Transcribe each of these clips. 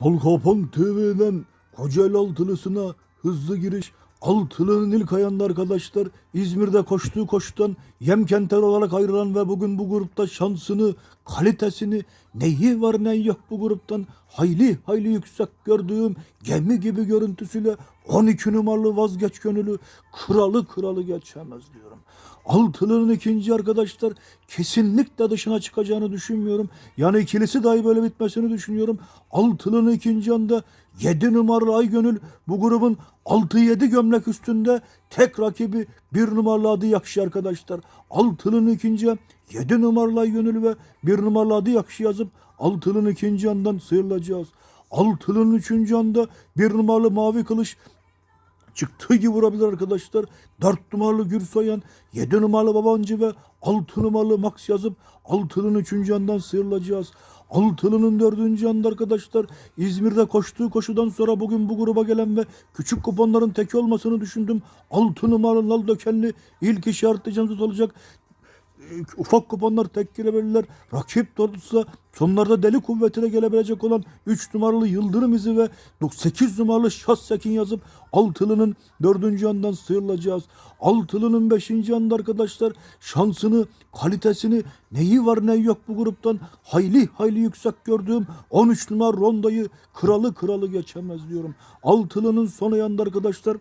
Balkapon TV'den Kocaeli Altılısı'na hızlı giriş. Altılı'nın ilk ayağında arkadaşlar İzmir'de koştuğu koşudan Yemkenter olarak ayrılan ve bugün bu grupta şansını, kalitesini, neyi var ne yok bu gruptan hayli hayli yüksek gördüğüm gemi gibi görüntüsüyle 12 numaralı vazgeç gönülü kralı kralı geçemez diyorum. Altılı'nın ikinci arkadaşlar kesinlikle dışına çıkacağını düşünmüyorum. Yani ikilisi dahi böyle bitmesini düşünüyorum. Altılı'nın ikinci anda 7 numaralı Aygönül bu grubun 6-7 gömlek üstünde tek rakibi 1 numaralı adı yakışı arkadaşlar. Altılı'nın ikinci 7 numaralı Aygönül ve 1 numaralı adı yakışı yazıp Altılı'nın ikinci andan sıyrılacağız. Altılı'nın üçüncü anda 1 numaralı Mavi Kılıç çıktığı gibi vurabilir arkadaşlar. 4 numaralı Gürsoyan, 7 numaralı Babancı ve 6 numaralı Max yazıp Altılı'nın 3. yandan sıyrılacağız. Altılı'nın 4. yanında arkadaşlar İzmir'de koştuğu koşudan sonra bugün bu gruba gelen ve küçük kuponların teki olmasını düşündüm. 6 numaralı Nal Dökenli ilk işaretleyeceğimiz olacak ufak kuponlar tek girebilirler. Rakip doğrultusu sonlarda deli kuvvetine gelebilecek olan 3 numaralı Yıldırım izi ve 8 numaralı Şahsekin yazıp Altılı'nın 4. yandan sıyrılacağız. Altılı'nın 5. yanında arkadaşlar şansını, kalitesini, neyi var ne yok bu gruptan hayli hayli yüksek gördüğüm 13 numara Ronda'yı kralı kralı geçemez diyorum. Altılı'nın son yanında arkadaşlar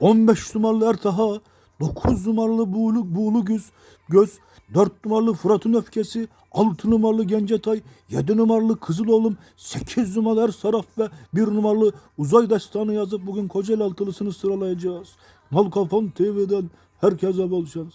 15 numaralı Ertaha, 9 numaralı Buğulu, Buğulu Göz, Göz, 4 numaralı Fırat'ın Öfkesi, 6 numaralı Gencetay, 7 numaralı Kızıloğlum, 8 numaralı Ersaraf ve 1 numaralı Uzay Destanı yazıp bugün Kocaeli altılısını sıralayacağız. Malkafon TV'den herkese bol şans.